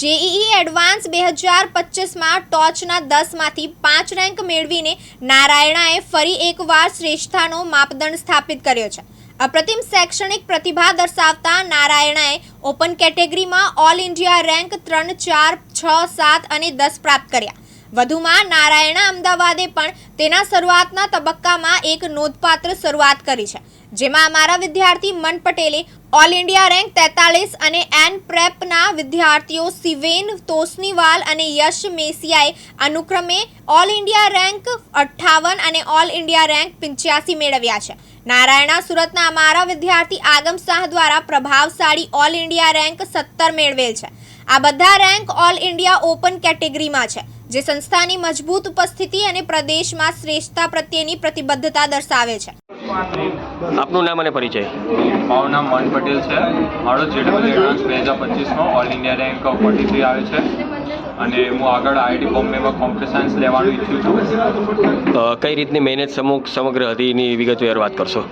JEE advance બે હજાર પચીસમાં ટોચના દસમાંથી પાંચ રેન્ક મેળવીને નારાયણાએ ફરી એકવાર શ્રેષ્ઠતાનો માપદંડ સ્થાપિત કર્યો છે. અપ્રતિમ શૈક્ષણિક પ્રતિભા દર્શાવતા નારાયણાએ ઓપન કેટેગરીમાં ઓલ ઇન્ડિયા રેન્ક ત્રણ ચાર છ સાત અને દસ પ્રાપ્ત કર્યા. વધુમાં નારાયણા અમદાવાદે પણ તેના શરૂઆતના તબક્કામાં એક નોંધપાત્ર શરૂઆત કરી છે, જેમાં અમારા વિદ્યાર્થી મન પટેલે ઓલ ઇન્ડિયા રેન્ક તેતાલીસ અને એન પ્રેપના વિદ્યાર્થીઓ સિવેન તોસનીવાલ અને યશ મેસિયાએ અનુક્રમે ઓલ ઇન્ડિયા રેન્ક અઠ્ઠાવન અને ઓલ ઇન્ડિયા રેન્ક પંચ્યાસી મેળવ્યા છે. નારાયણા સુરતના અમારા વિદ્યાર્થી આગમ શાહ દ્વારા પ્રભાવશાળી ઓલ ઇન્ડિયા રેન્ક સત્તર મેળવેલ છે. આ બધા રેન્ક ઓલ ઇન્ડિયા ઓપન કેટેગરીમાં છે જે સંસ્થાની મજબૂત ઉપસ્થિતિ અને પ્રદેશમાં શ્રેષ્ઠતા પ્રત્યેની પ્રતિબદ્ધતા દર્શાવે છે. આપનું નામ અને પરિચય? મારું નામ મન પટેલ છે. મારો જેડબલ એડવાન્સ બે હજાર પચીસમાં all India rank forty three આવે છે. અને હું આગળ આઈઆઈટી બોમ્બેમાં કોમ્પ્યુટર સાયન્સ લેવાનું ઈચ્છું છું. કઈ રીતની મહેનત સમુખ સમગ્ર હતી એની વિગતવાર વાત કરશો?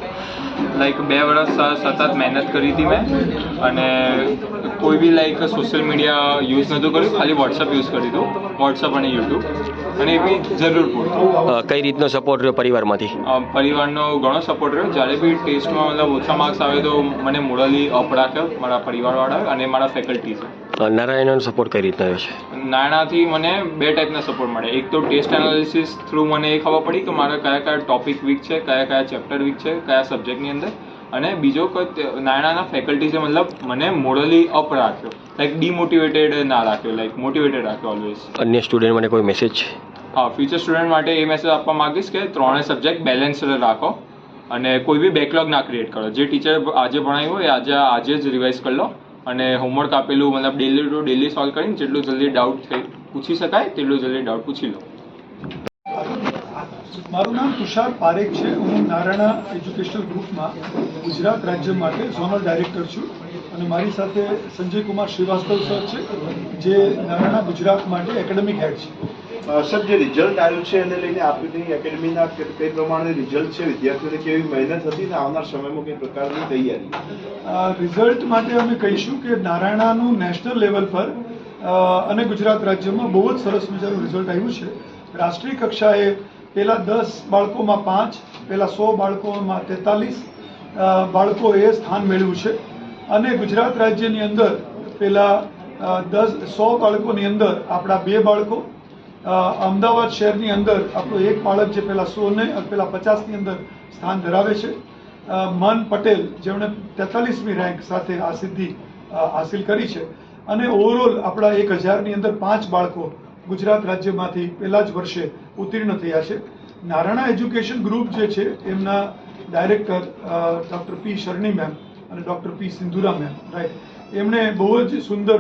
લાઈક બે વર્ષ સતત મહેનત કરી હતી મેં અને કોઈ બી લાઈક સોશિયલ મીડિયા યુઝ નહોતું કર્યું ખાલી વોટ્સઅપ યુઝ કરી હતું વોટ્સઅપ અને યુટ્યુબ અને એ બી જરૂર પૂરતું. કઈ રીતનો સપોર્ટ રહ્યો પરિવારમાંથી? પરિવારનો ઘણો સપોર્ટ રહ્યો. જ્યારે બી ટેસ્ટમાં મતલબ ઓછા માર્ક્સ આવે તો મને મોરલી અપ રાખ્યો મારા પરિવારવાળા અને મારા ફેકલ્ટી છે. અ, નારાયણનો સપોર્ટ કઈ રીતના છે? નાણાંથી મને બે ટાઈપના સપોર્ટ મળે. એક તો ટેસ્ટ એનાલિસિસ થ્રુ મને એ ખબર પડી કે મારા કયા કયા ટોપિક વીક છે કયા કયા ચેપ્ટર વીક છે કયા સબ્જેક્ટની અંદર. અને બીજો કે નાણાંના ફેકલ્ટીઝે મતલબ મને મોરલી અપ રાખ્યો. લાઈક ડિમોટિવેટેડ ના રાખ્યો લાઈક મોટિવેટેડ રાખ્યો ઓલવેઝ અન્ય સ્ટુડન્ટ માટે કોઈ મેસેજ છે? હા ફ્યુચર સ્ટુડન્ટ માટે એ મેસેજ આપવા માંગીશ કે ત્રણેય સબ્જેક્ટ બેલેન્સ રાખો અને કોઈ બી બેકલોગ ના ક્રિએટ કરો. જે ટીચર આજે ભણાવ્યું હોય આજે આજે જ રિવાઇઝ કરી લો. અને હોમવર્ક આપેલું, મતલબ ડેલી ટુ ડેલી સોલ્વ કરીને જેટલું જલ્દી ડાઉટ થઈ, પૂછી શકાય તેટલું જલ્દી ડાઉટ પૂછી લો. મારું નામ તુષાર પારેખ છે. હું નારાયણા એજ્યુકેશનલ ગ્રુપમાં ગુજરાત રાજ્ય માટે ઝોનલ ડાયરેક્ટર છું અને મારી સાથે સંજય કુમાર શ્રીવાસ્તવ સર છે, જે નારાયણા ગુજરાત માટે એકેડેમિક હેડ છે. સર, જે રિઝલ્ટ આવ્યું છે એને લઈને આપની એકેડમીના કઈ પ્રમાણે રિઝલ્ટ છે. વિદ્યાર્થીઓને કેવી મહેનત હતી ને આવનાર સમયમાં કઈ પ્રકારની તૈયારી? રિઝલ્ટ માટે અમે કહીશું કે નારાયણાનું નેશનલ લેવલ પર અને ગુજરાત રાજ્યમાં બહુ જ સરસ મજાનું રિઝલ્ટ આવ્યું છે. રાષ્ટ્રીય કક્ષાએ પહેલાં દસ બાળકોમાં પાંચ પહેલાં સો બાળકોમાં તેતાલીસ બાળકોએ સ્થાન મેળવ્યું છે. અને ગુજરાત રાજ્યની અંદર પહેલાં દસ, સો બાળકોની અંદર આપણા બે બાળકો અમદાવાદ શહેરની અંદર આપણું એક બાળક જે પહેલાં સોને પહેલાં પચાસની અંદર સ્થાન ધરાવે છે. મન પટેલ જેમણે તેતાલીસમી રેન્ક સાથે આ સિદ્ધિ હાસિલ કરી છે. અને ઓવરઓલ આપણા એક હજારની અંદર પાંચ બાળકો ગુજરાત રાજ્યમાંથી પહેલા જ વર્ષે ઉત્તીર્ણ થયા છે. નારાયણા એજ્યુકેશન ગ્રુપ જે છે, એમના director doctor P Sharani ma'am અને doctor P Sindhura ma'am right એમણે બહુ જ સુંદર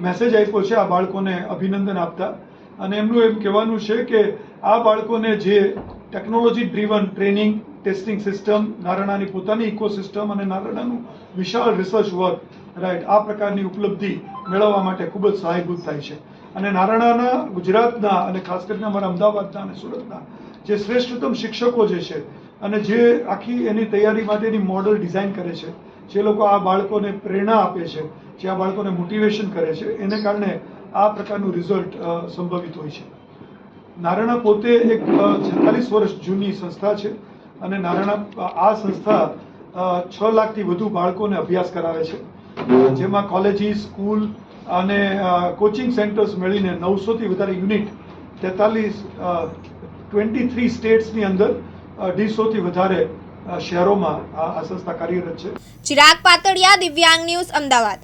મેસેજ આપ્યો છે આ બાળકોને અભિનંદન આપતા. અને એમનું એમ કહેવાનું છે કે આ બાળકોને જે technology driven training testing system નારણાની પોતાની ઇકોસિસ્ટમ અને નારણાનું વિશાળ રિસર્ચ વર્ક રાઈટ આ પ્રકારની ઉપલબ્ધિ મેળવવા માટે ખૂબ જ સહાયભૂત થાય છે. અને નારણાના ગુજરાતના અને ખાસ કરીને અમારા અમદાવાદના અને સુરતના જે શ્રેષ્ઠતમ શિક્ષકો જે છે અને જે આખી એની તૈયારી માટેની મોડલ ડિઝાઇન કરે છે, જે લોકો આ બાળકોને પ્રેરણા આપે છે, જે આ બાળકોને મોટિવેશન કરે છે, એને કારણે આ પ્રકારનું રિઝલ્ટ સંભવિત હોય છે. નારાયણા પોતે એક છેતાલીસ વર્ષ જૂની સંસ્થા છે અને નારાયણા આ સંસ્થા છ લાખથી વધુ બાળકોને અભ્યાસ કરાવે છે. જેમાં કોલેજીસ સ્કૂલ અને કોચિંગ સેન્ટર્સ મળીને નવસોથી વધારે યુનિટ તેતાલીસ ટ્વેન્ટી થ્રી સ્ટેટ્સની અંદર અઢીસોથી વધારે શહેરોમાં આ સંસ્થા કાર્યરત છે. ચિરાગ પાતળિયા, દિવ્યાંગ ન્યૂઝ, અમદાવાદ.